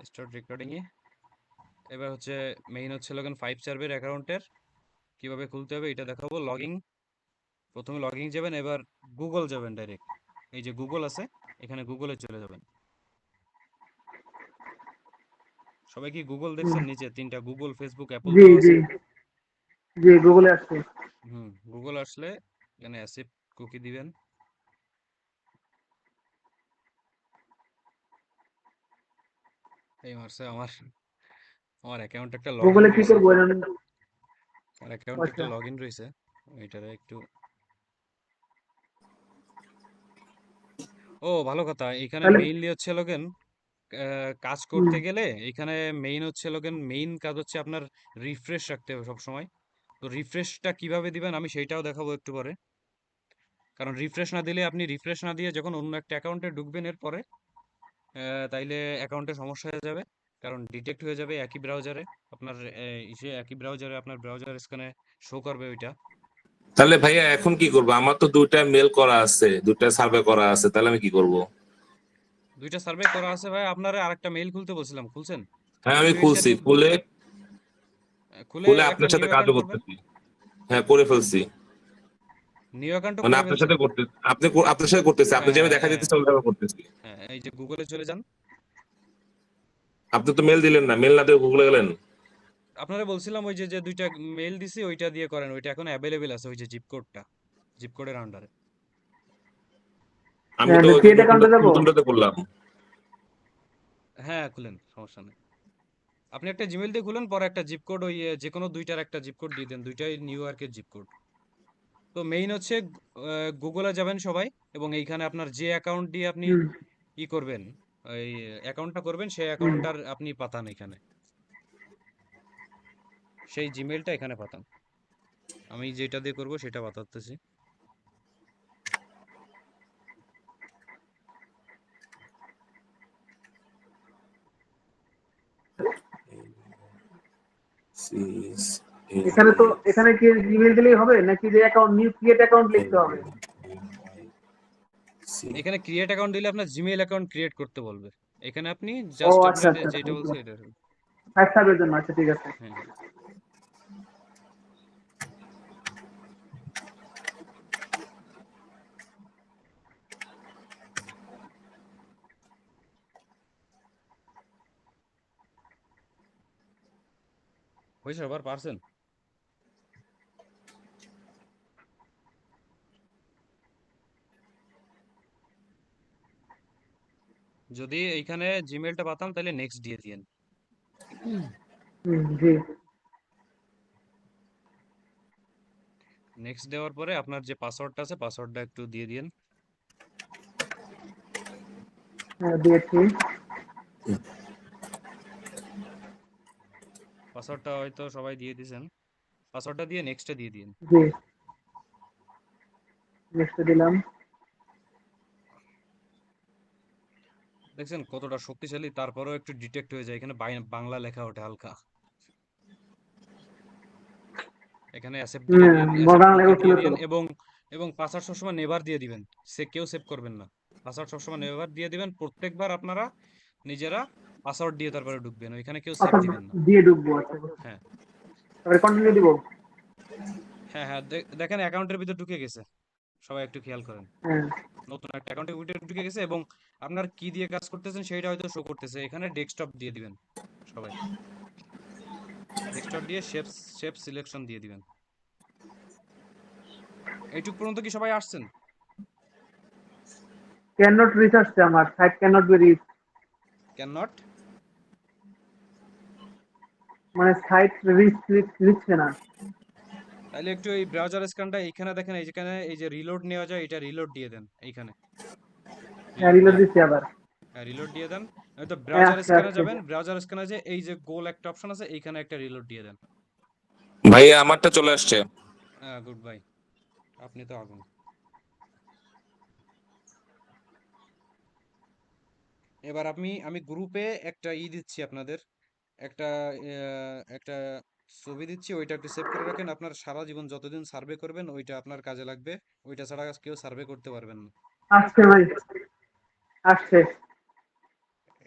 Start recording এ এবার হচ্ছে main হচ্ছে লগইন ফাইভ সার্ভের অ্যাকাউন্টের কীভাবে খুলতে হবে এটা দেখাবো। লগইন প্রথমে লগইন যাবেন এবার গুগল যাবেন ডাইরেক্ট এই যে গুগল আছে এখানে গুগলে চলে যাবেন। সবাই কি গুগল দেখছেন নিচে? তিনটা গুগল ফেসবুক অ্যাপল জি জি। জি গুগলে আসছে। হুম গুগল আসলে এখানে অ্যাসেপ্ট কুকি দিবেন। এই মারছে আমার আমার অ্যাকাউন্ট একটা লগইন গুগলে কি করব এটা আমার অ্যাকাউন্ট একটা আচ্ছা। লগইন রয়েছে। এটারে একটু ও ভালো কথা। এখানে মেইনলি হচ্ছে লগেন কাজ করতে গেলে এখানে মেইন হচ্ছে লগেন মেইন কাজ হচ্ছে আপনার রিফ্রেশ রাখতে হবে সব সময় তো রিফ্রেশটা কীভাবে দিবেন আমি সেইটাও দেখাবো একটু পরে। কারণ রিফ্রেশ না দিলে আপনি রিফ্রেশ না দিয়ে যখন অন্য একটা অ্যাকাউন্টে ঢুকবেন এর পরে আহ, তাইলে অ্যাকাউন্টে সমস্যা হয়ে যাবে। কারণ ডিটেক্ট হয়ে যাবে একই ব্রাউজারে। আপনার ইসে একই ব্রাউজারে আপনার ব্রাউজার স্ক্যানে শো করবে ওইটা। তাহলে ভাইয়া এখন কি করব? আমার তো দুইটা মেল করা আছে দুইটা সার্ভে করা আছে তাহলে আমি কি করব? দুইটা সার্ভে করা আছে ভাই। আপনারা আরেকটা মেইল খুলতে বলছিলাম খুলছেন? হ্যাঁ আমি খুলছি। খুলে খুলে আপনার সাথে কাজও করতেছি। হ্যাঁ করে ফেলছি। মানে আপনার সাথে করতে আপনি আপনার সাথে করতেছি। আপনি যেভাবে দেখা হ্যাঁ, যেতেছে ওইভাবে করতেছি। হ্যাঁ এই যে গুগলে চলে যান। আপনি তো মেল দিলেন না। মেল না দিয়ে গুগলে গেলেন? আপনারা বলছিলাম ওই যে যে দুইটা মেইল দিছি ওইটা দিয়ে করেন। ওইটা এখন অ্যাভেলেবেল আছে ওই যে জিপ কোডটা জিপ কোডের আন্ডারে আমি হ্যাঁ, তো নতুনটাতে করলাম। হ্যাঁ খুলেন সমস্যা নেই। আপনি একটা জিমেল দিয়ে খুলেন পরে একটা জিপ কোড ওই যে কোনো দুইটার একটা জিপ কোড দিয়ে দেন। দুইটাই নিউ ইয়র্কের জিপ কোড তো মেইন হচ্ছে গুগলে যাবেন সবাই এবং এইখানে আপনার যে অ্যাকাউন্ট দিয়ে আপনি ই করবেন এই অ্যাকাউন্টটা করবেন সেই অ্যাকাউন্টটার আপনি পাতান এখানে। সেই জিমেলটা এখানে পাতান আমি যেটা দিয়ে করব সেটা বাতাতেছি এখানে তো এখানে কি ইমেল দিলেই হবে? নাকি যে অ্যাকাউন্ট নিউ ক্রিয়েট অ্যাকাউন্ট লিখতে হবে? এখানে ক্রিয়েট অ্যাকাউন্ট দিলে আপনার জিমেইল অ্যাকাউন্ট ক্রিয়েট করতে বলবে। এখানে আপনি জাস্ট আচ্ছা, আচ্ছা, যেটা আচ্ছা, বলছে এটা। সার্ভের জন্য আচ্ছা ঠিক আছে। হ্যাঁ হয়েছে আবার পারছেন যদি এইখানে জিমেলটা পাতাম তাহলে নেক্সট দিয়ে দিয়েন। জি। নেক্সট দেওয়ার পরে আপনার যে পাসওয়ার্ডটা আছে পাসওয়ার্ডটা একটু দিয়ে হ্যাঁ, দিয়েছি। পাসওয়ার্ডটা হয়তো সবাই দিয়ে দিয়েছেন। পাসওয়ার্ডটা দিয়ে নেক্সটে দিয়ে দিন জি। নেক্সট দিলাম। দেখছেন কতটা শক্তিশালী? তারপরেও একটু ডিটেক্ট হয়ে যায়। এখানে বাংলা লেখা ওঠে হালকা। এখানে। এবং এবং পাসওয়ার্ড সবসময় নেভার দিয়ে দিবেন। সে কেউ সেভ করবেন না। পাসওয়ার্ড সবসময় নেভার দিয়ে দিবেন। প্রত্যেকবার আপনারা নিজেরা পাসওয়ার্ড দিয়ে তারপরে ঢুকবেন। ওইখানে কেউ সেভ আচ্ছা দিবেন না। দিয়ে ঢুকবো আচ্ছা হ্যাঁ। তারপরে কন্টিনিউ দিব? হ্যাঁ হ্যাঁ। দেখেন অ্যাকাউন্টের ভিতর ঢুকে গেছে। সবাই একটু খেয়াল করেন। হ্যাঁ। নতুন একটা অ্যাকাউন্টে উঠে ঢুকে গেছে এবং আপনার কি দিয়ে কাজ করতেছেন সেটা হয়তো শো করতেছে। এখানে ডেস্কটপ দিয়ে দিবেন সবাই। ডেস্কটপ দিয়ে শেপ শেপ সিলেকশন দিয়ে দিবেন। এইটুক পর্যন্ত কি সবাই আসছেন? ক্যান নট রিচ আসছে আমার। Site can not be reach can not মানে সাইট রিচ লিখছে না। তাহলে একটু এই ব্রাউজার স্ক্যানটা এইখানে দেখেন এইখানে এই যে রিলোড নেওয়া যায় এটা রিলোড দিয়ে দেন এইখানে। হ্যাঁ রিলোড দিচ্ছি আবার। হ্যাঁ রিলোড দিয়ে দেন। হয়তো ব্রাউজার আচ্ছা, স্ক্যানে আচ্ছা। যাবেন ব্রাউজার স্ক্যানে যে এই যে গোল একটা অপশন আছে এইখানে একটা রিলোড দিয়ে দেন। ভাইয়া আমারটা চলে আসছে। হ্যাঁ গুড বাই আপনি তো আগুন। এবার আমি আমি গ্রুপে একটা ই দিচ্ছি আপনাদের। একটা একটা ছবি দিচ্ছি ওইটা একটু সেভ করে রাখেন। আপনার সারা জীবন যতদিন সার্ভে করবেন ওইটা আপনার কাজে লাগবে। ওইটা ছাড়া কেউ সার্ভে করতে পারবেন না। আসছে ভাই। আসছে।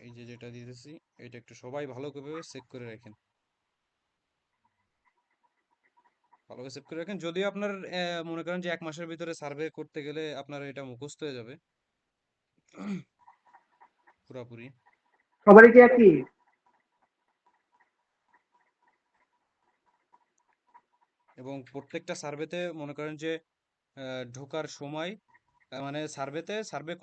এই যে যেটা দিতেছি এটা একটু সবাই ভালো করে চেক করে রাখেন। ভালোভাবে সেভ করে রাখেন। যদিও আপনার মনে করেন যে এক মাসের ভিতরে সার্ভে করতে গেলে আপনার এটা মুখস্থ হয়ে যাবে। পুরাপুরি। সবারই কি একই? এবং প্রত্যেকটা সার্ভেতে মনে করেন যে ঢোকার সময় মানে সার্ভেতে সার্ভে